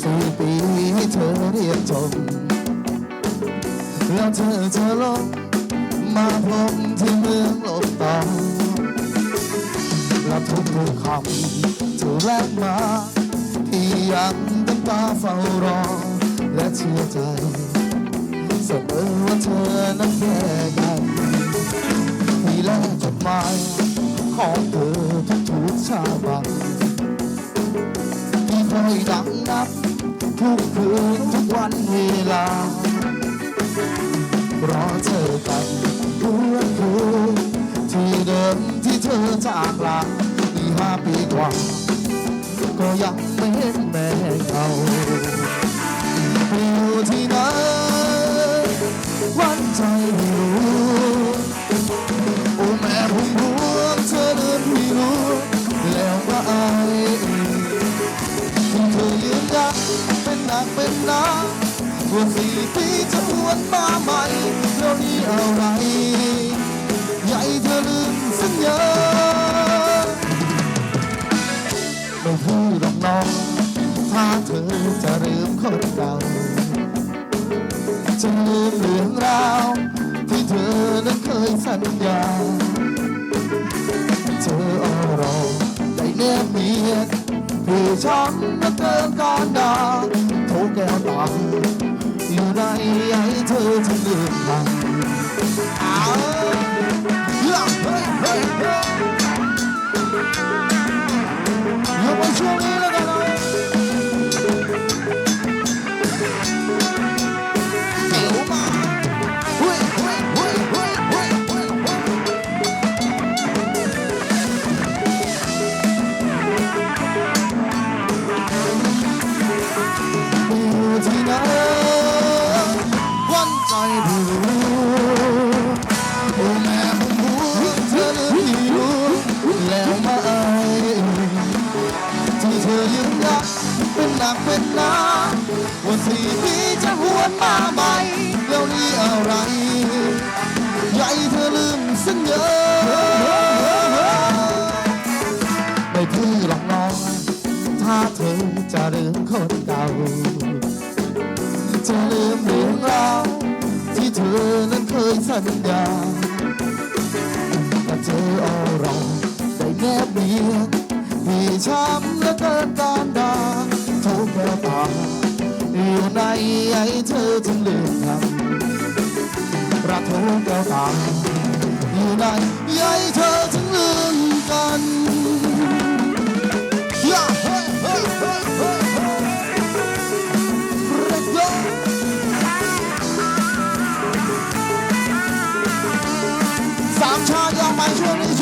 สี่ปีให้เธอเรียนจบแล้วเธอจะลงมาพบที่เมืองลบตาและทุกทุกคำเธอแลกมาที่ยังตั้งตาเฝ้ารอ และเชื่อใจเสมอว่าเธอนั้นแค่กันที่แลกจดหมายของเธอทุกๆชาบัง ที่คอยดังนับ ทุกคืนทุกวันเวลารอเจอกันทุกคืนที่เดิมที่เธอจากลาอีห้าปีกว่า ก็ยังไม่เห็นแม่เขาอยู่ที่ไหนวันใจ ว่าสี่ปีจะหวนมาใหม่แล้วนี่อะไร ใหญ่เธอลืมสัญญาไม่พูดหรอกน้องถ้าเธอจะลืมคนเก่าจะลืมเรื่องราวที่เธอนั้นเคยสัญญา เธอเอารอได้แนบเนียนพี่ช้ำนักเกินการดาโทรแก้วตา อยู่ เธอลืมที่รู้แล้วมาเอ่ยที่เธอยืนยันเป็นหนักเป็นหนาว่าสี่ปีจะหวนมาใหม่แล้วนี่อะไรใหญ่เธอลืมสัญญาไม่พูดหรอกน้อง ถ้าเธอจะลืมคนเก่าจะลืมเรื่องราว ที่เธอนั้นเคยสัญญาแต่เธอเอาเราได้แนบเบียดที่ช้ำและเกินการดาทุกแก้วตาอยู่ในไอ้เธอจึงลืมทำปรักทุกแก้วตาอยู่ในไอ้เธอ สามชา